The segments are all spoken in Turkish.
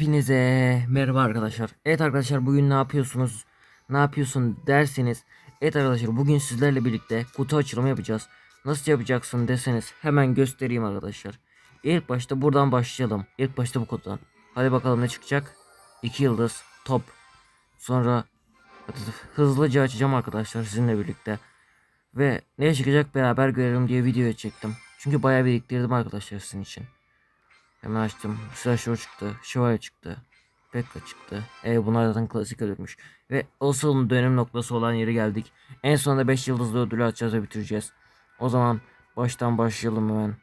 Hepinize merhaba arkadaşlar. Evet arkadaşlar bugün ne yapıyorsunuz? Ne yapıyorsun derseniz. Evet arkadaşlar bugün sizlerle birlikte kutu açılımı yapacağız. Nasıl yapacaksın deseniz hemen göstereyim arkadaşlar. İlk başta buradan başlayalım. İlk başta bu kutudan. Hadi bakalım ne çıkacak? 2 yıldız top. Sonra hızlıca açacağım arkadaşlar sizinle birlikte. Ve ne çıkacak beraber görelim diye video çektim. Çünkü bayağı biriktirdim arkadaşlar sizin için. Hemen açtım. Slasher çıktı. Şövalye çıktı. Pekka çıktı. E bunlar zaten klasik ölürmüş. Ve asıl dönem noktası olan yere geldik. En sonunda 5 yıldızlı ödülü açacağız ve bitireceğiz. O zaman baştan başlayalım hemen.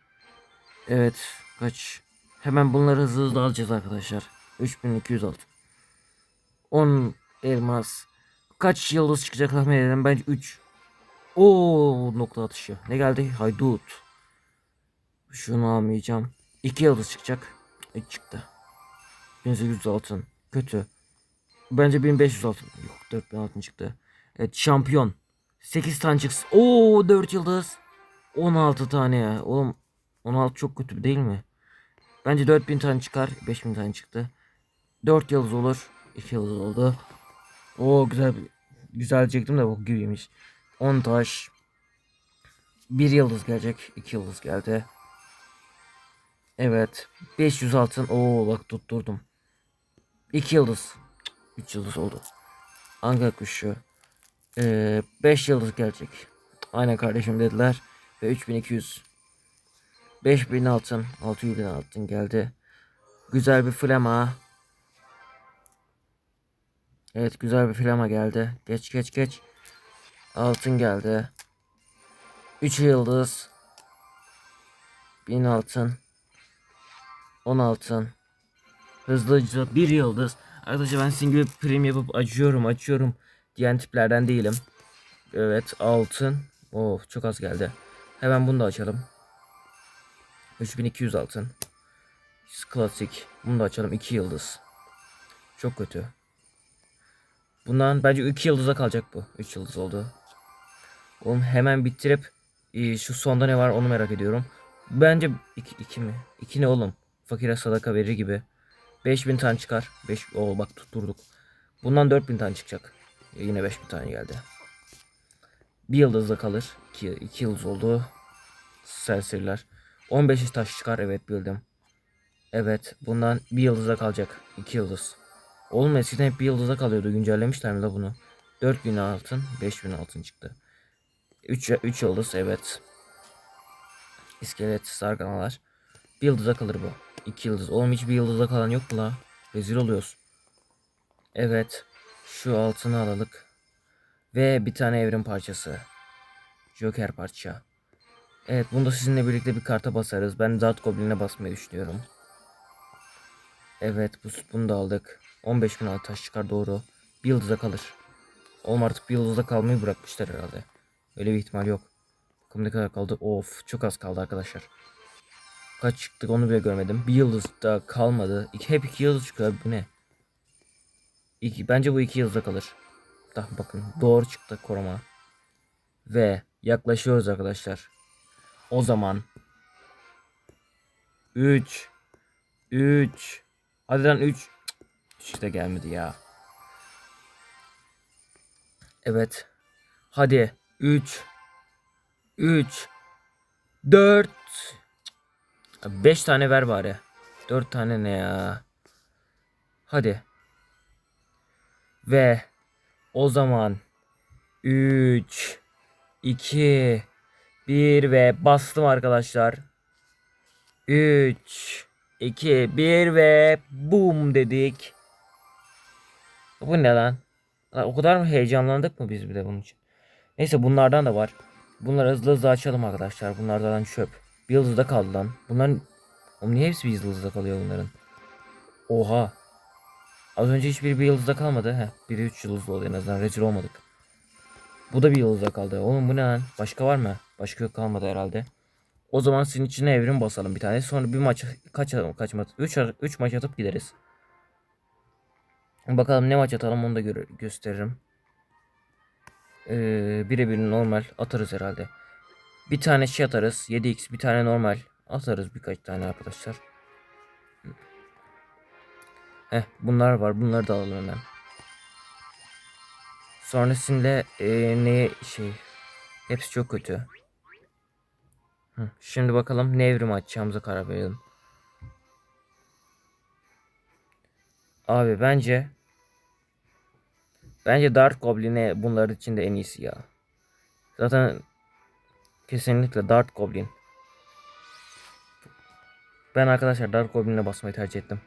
Evet. Kaç? Hemen bunları hızlı hızlı alacağız arkadaşlar. 3200 altın. 10 elmas. Kaç yıldız çıkacak tahmin edelim. Bence 3. Oo nokta atışı. Ne geldi? Haydut. Şunu almayacağım. 2 yıldız çıkacak. 3 çıktı. 1800 altın. Kötü. Bence 1500 altın. Yok 4000 altın çıktı. Evet şampiyon. 8 tane çıksın. Oo 4 yıldız. 16 tane ya. Oğlum 16 çok kötü değil mi? Bence 4000 tane çıkar. 5000 tane çıktı. 4 yıldız olur. 2 yıldız oldu. Oo güzel güzel çektim de bu gibiymiş. 10 taş. 1 yıldız gelecek. 2 yıldız geldi. Evet. 500 altın. Oo bak tutturdum. 2 yıldız. 3 yıldız oldu. Anka kuşu. 5 yıldız gelecek. Aynen kardeşim dediler. Ve 3200. 5000 altın. 600 altın geldi. Güzel bir flama. Evet güzel bir flama geldi. Geç geç geç. Altın geldi. 3 yıldız. 1000 altın. 10 altın. Hızlıca bir yıldız. Arkadaşlar ben sizin gibi prim yapıp açıyorum açıyorum diyen tiplerden değilim. Evet altın. Of çok az geldi. Hemen bunu da açalım. 3200 altın. Klasik. Bunu da açalım 2 yıldız. Çok kötü. Bundan bence 2 yıldıza kalacak bu. 3 yıldız oldu. Oğlum hemen bitirip e, şu sonda ne var onu merak ediyorum. Bence 2 2 mi? 2 ne oğlum? Fakire sadaka verir gibi. 5000 tane çıkar. 5 o bak tutturduk. Bundan 4000 tane çıkacak. E, yine 5000 tane geldi. Bir yıldızda kalır. 2 2 yıldız oldu. Serseriler. 15 taş çıkar evet bildim. Evet bundan bir yıldızda kalacak. 2 yıldız. Oğlum eskiden hep bir yıldızda kalıyordu. Güncellemişler mi la bunu? 4000 altın, 5000 altın çıktı. 3 3 yıldız evet. İskelet sarganalar. Bir yıldıza kalır bu. 2 yıldız. Oğlum hiç bir yıldıza kalan yok mu la? Rezil oluyoruz. Evet. Şu altını alalık. Ve bir tane evrim parçası. Joker parça. Evet bunu da sizinle birlikte bir karta basarız. Ben Zat Goblin'e basmayı düşünüyorum. Evet bu, bunu da aldık. 15 bin taş çıkar doğru. Bir yıldıza kalır. Oğlum artık bir yıldızda kalmayı bırakmışlar herhalde. Öyle bir ihtimal yok. Bakalım ne kadar kaldı. Of çok az kaldı arkadaşlar. Kaç çıktık onu bile görmedim. Bir yıldız da kalmadı. İki, hep iki yıldız çıkıyor abi bu ne? İki, bence bu iki yıldızda kalır. Daha bakın doğru çıktı koruma. Ve yaklaşıyoruz arkadaşlar. O zaman 3 3 Hadi lan 3 3 de gelmedi ya. Evet. Hadi 3 3 4 5 tane ver bari. 4 tane ne ya? Hadi. Ve o zaman 3 2 1 ve bastım arkadaşlar. 3 2 1 ve boom dedik. Bu ne lan? O kadar mı heyecanlandık mı biz bir de bunun için? Neyse bunlardan da var. Bunları hızlı hızlı açalım arkadaşlar. Bunlardan çöp. Bir yıldızda kaldı lan. Bunların Oğlum niye hepsi bir yıldızda kalıyor bunların? Oha. Az önce hiçbiri bir yıldızda kalmadı. Heh, biri 3 yıldızlı oldu en azından. Rezil olmadık. Bu da bir yıldızda kaldı. Oğlum bu ne lan? Başka var mı? Başka yok kalmadı herhalde. O zaman sizin içine evrim basalım bir tane. Sonra bir maç kaç kaç maç 3 3 maç atıp gideriz. Bakalım ne maç atalım onu da gö gösteririm. Ee, birebir normal atarız herhalde. Bir tane şey atarız. 7x bir tane normal. Atarız birkaç tane arkadaşlar. Heh bunlar var. Bunları da alalım hemen. Sonrasında eee ne şey hepsi çok kötü. Şimdi bakalım ne evrim açacağımıza karar verelim. Abi bence bence Dark Goblin'e bunlar için de en iyisi ya. Zaten kesinlikle Dark Goblin. Ben arkadaşlar Dark Goblin'e basmayı tercih ettim.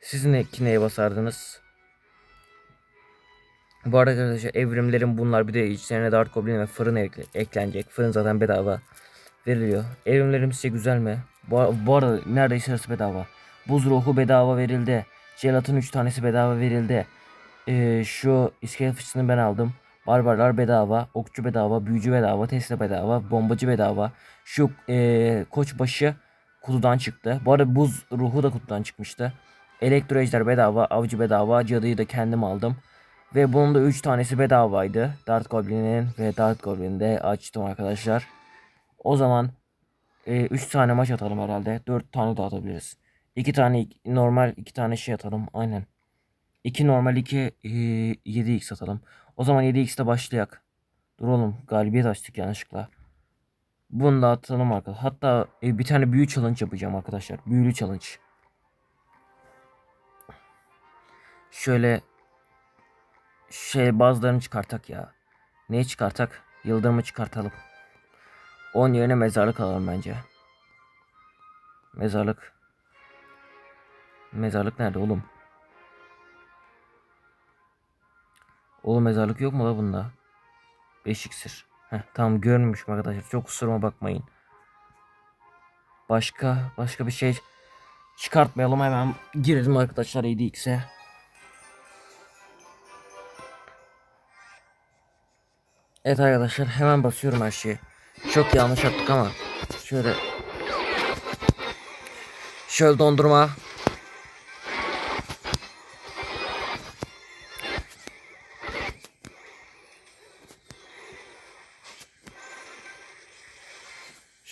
Siz ne, ki neye basardınız? Bu arada arkadaşlar evrimlerin bunlar bir de içlerine Dark Goblin ve fırın ekle- eklenecek. Fırın zaten bedava veriliyor. Evrimlerim sizce güzel mi? Bu, bu arada neredeyse yarısı bedava. Buz ruhu bedava verildi. Jelatın 3 tanesi bedava verildi. Ee, şu iskelet fıçısını ben aldım. Barbarlar bedava, okçu bedava, büyücü bedava, Tesla bedava, bombacı bedava. Şu ee, koçbaşı kutudan çıktı. Bu arada buz ruhu da kutudan çıkmıştı. Elektro ejder bedava, avcı bedava, cadıyı da kendim aldım. Ve bunun da 3 tanesi bedavaydı. Dart Goblin'in ve Dart Goblin'i de açtım arkadaşlar. O zaman 3 tane maç atalım herhalde. 4 tane de atabiliriz. 2 tane normal 2 tane şey atalım. Aynen. 2 normal 2 7x atalım. O zaman 7x'te başlayak. Dur oğlum galibiyet açtık yanlışlıkla. Bunu da atalım arkadaşlar. Hatta e, bir tane büyü challenge yapacağım arkadaşlar. Büyülü challenge. Şöyle şey bazılarını çıkartak ya. Neyi çıkartak? Yıldırımı çıkartalım. 10 yerine mezarlık alalım bence. Mezarlık. Mezarlık nerede oğlum? Oğlum mezarlık yok mu la bunda? 5 iksir. Heh, tamam görmüşüm arkadaşlar. Çok kusuruma bakmayın. Başka başka bir şey çıkartmayalım hemen girelim arkadaşlar 7x'e. Evet arkadaşlar hemen basıyorum her şeyi. Çok yanlış yaptık ama şöyle şöyle dondurma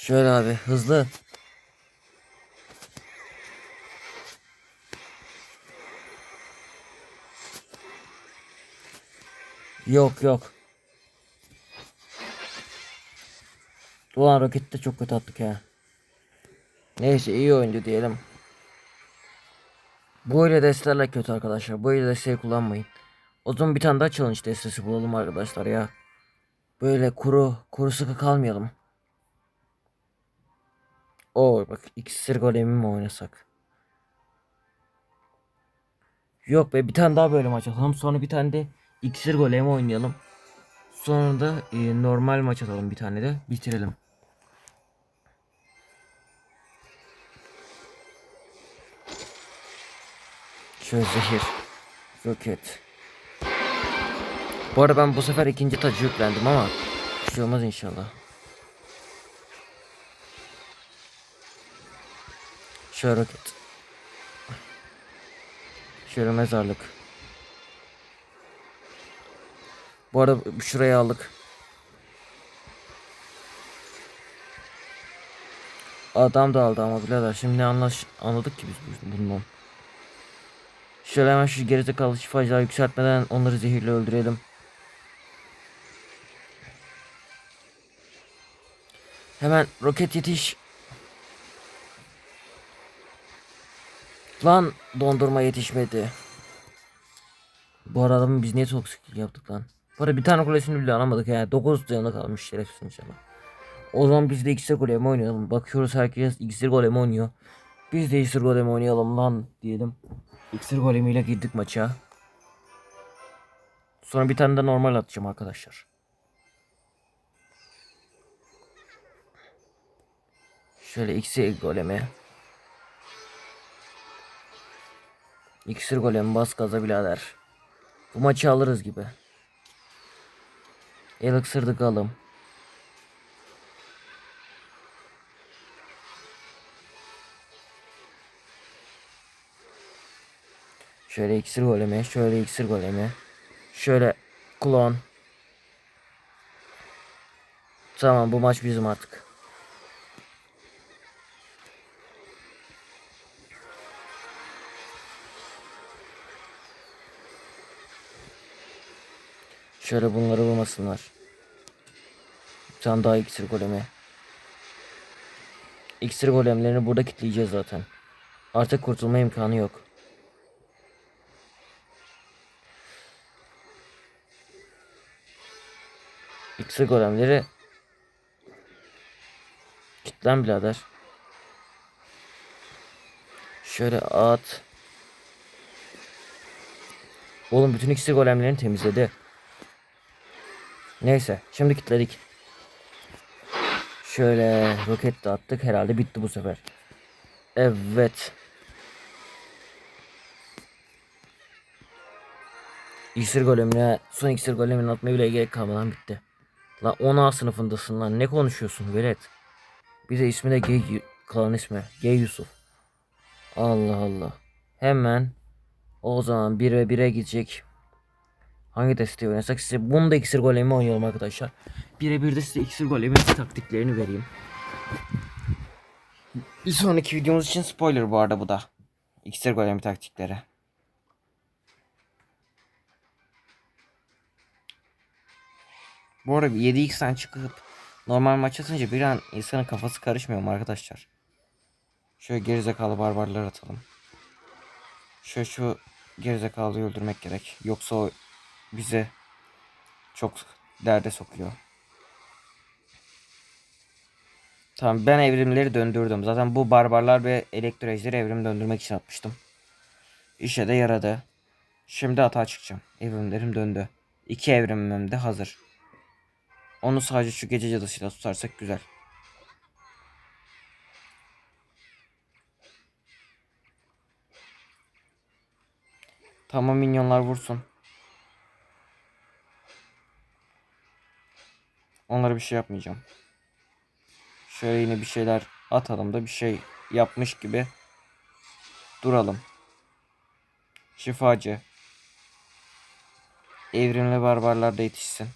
Şöyle abi hızlı Yok yok Ulan roketi de çok kötü attık ya. Neyse iyi oyuncu diyelim. Bu ile destelerle kötü arkadaşlar. Bu ile desteği kullanmayın. O zaman bir tane daha challenge destesi bulalım arkadaşlar ya. Böyle kuru kuru sıkı kalmayalım. Oo bak iksir golemi mi oynasak? Yok be bir tane daha böyle maç atalım. Sonra bir tane de iksir golemi oynayalım. Sonra da e, normal maç atalım bir tane de bitirelim. Şöyle zehir. Roket. Bu arada ben bu sefer ikinci tacı yüklendim ama bir şey olmaz inşallah. Şöyle roket. Şöyle mezarlık. Bu arada şuraya aldık. Adam da aldı ama birader şimdi anlaş anladık ki biz bu- bundan. Şöyle hemen şu gerizekalı şifacıları yükseltmeden onları zehirle öldürelim. Hemen roket yetiş. Lan dondurma yetişmedi. Bu arada biz niye toksiklik yaptık lan? Bu bir tane kulesini bile alamadık ya. 9 canı kalmış şerefsiz inşallah. O zaman biz de iksir golemi oynayalım. Bakıyoruz herkes iksir golemi oynuyor. Biz de iksir golemi oynayalım lan diyelim. İksir golemiyle girdik maça. Sonra bir tane de normal atacağım arkadaşlar. Şöyle iksir golemi. İksir golemi bas gaza birader. Bu maçı alırız gibi. El ıksırdık alım. Şöyle iksir golemi, şöyle iksir golemi. Şöyle klon. Tamam bu maç bizim artık. Şöyle bunları vurmasınlar. Bir tane daha iksir golemi. İksir golemlerini burada kitleyeceğiz zaten. Artık kurtulma imkanı yok. İksir golemleri Kitlen birader. Şöyle at. Oğlum bütün iksir golemlerini temizledi. Neyse şimdi kitledik. Şöyle roket de attık herhalde bitti bu sefer. Evet. İksir golemine son iksir golemini atmaya bile gerek kalmadan bitti. Lan 10A sınıfındasın lan ne konuşuyorsun velet. Bir de ismi de G kalan ismi. G Yusuf. Allah Allah. Hemen o zaman 1 ve 1'e gidecek. Hangi desteği oynasak size bunu da iksir golemi oynayalım arkadaşlar. 1'e 1'de size iksir golemin taktiklerini vereyim. Bir sonraki videomuz için spoiler bu arada bu da. İksir golemi taktikleri. Bu arada 7x'ten çıkıp normal maç atınca bir an insanın kafası karışmıyor mu arkadaşlar? Şöyle gerizekalı barbarlar atalım. Şöyle şu gerizekalıyı öldürmek gerek. Yoksa o bizi çok derde sokuyor. Tamam ben evrimleri döndürdüm. Zaten bu barbarlar ve elektrojleri evrim döndürmek için atmıştım. İşe de yaradı. Şimdi hata çıkacağım. Evrimlerim döndü. İki evrimim de hazır. Onu sadece şu gece cadısıyla tutarsak güzel. Tamam minyonlar vursun. Onlara bir şey yapmayacağım. Şöyle yine bir şeyler atalım da bir şey yapmış gibi duralım. Şifacı. Evrimli barbarlar da yetişsin.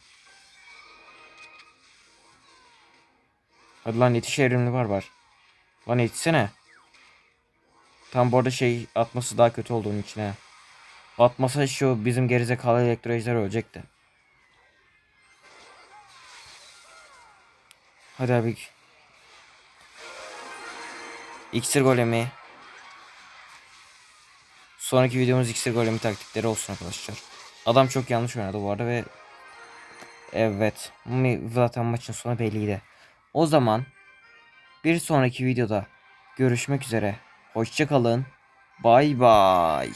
Hadi lan yetiş evrimli barbar. Lan yetişsene. Tam bu arada şey atması daha kötü olduğunun için he. Atmasa şu bizim gerizekalı elektrojler ölecekti. Hadi abi. İksir golemi. Sonraki videomuz iksir golemi taktikleri olsun arkadaşlar. Adam çok yanlış oynadı bu arada ve Evet. Zaten maçın sonu belliydi. O zaman bir sonraki videoda görüşmek üzere. Hoşçakalın. Bay bay.